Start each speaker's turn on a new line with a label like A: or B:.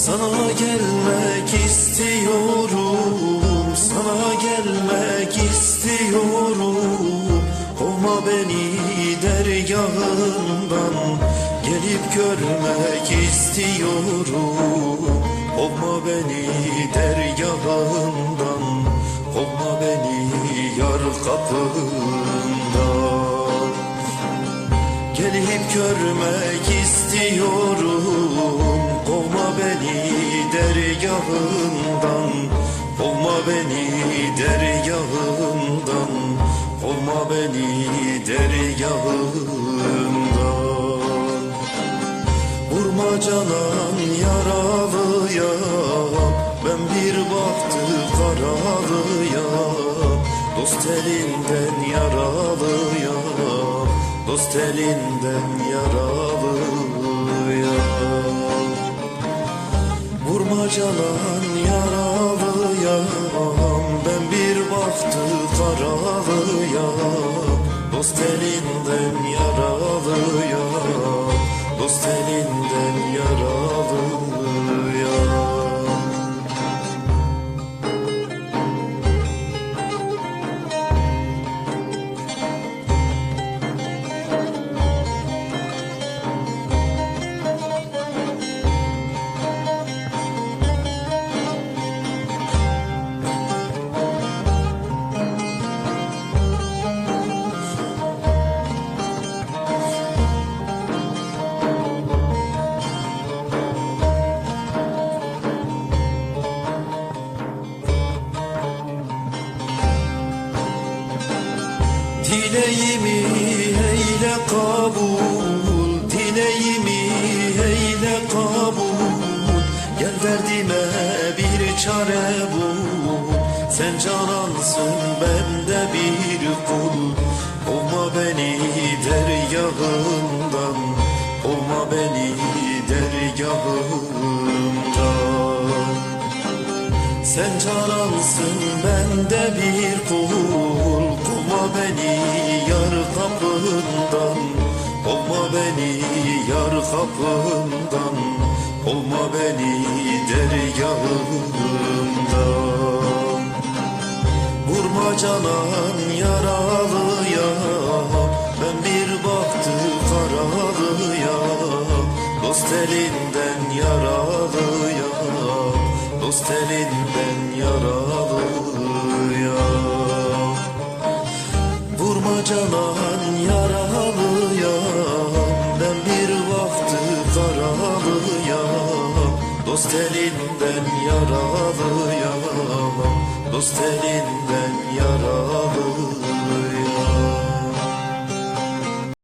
A: Sana gelmek istiyorum Sana gelmek istiyorum. Kovma beni dergahından Gelip görmek istiyorum. Kovma beni dergahından Kovma beni yar kapından. Gelip görmek istiyorum dergahından Kovma beni dergahından Kovma beni dergahından. Vurma canan yaralıyam Ben bir bahtı karalıyam Dost elinden yaralıyam Dost elinden yaralıyam Canan yaralıyam Ben bir bahtı karalıyam Dost elinden yaralıyam Dost elinden yaralıyam Dileğimi eyle kabul Dileğimi eyle kabul. Gel derdime bir çare bul. Sen canansın ben de bir kul. Kovma beni dergahından Kovma beni dergahından. Sen canansın ben de bir kul beni yar kapından. Kovma beni yar kapından. Kovma beni dergahından. Vurma canan yaralıya Ben bir baktı karalıya. Dost elinden yaralıya Dost elinden yaralıya Vurma canan yaralıya Ben bir baktı karalıya. Dost elinden yaralıya Dost elinden yaralıya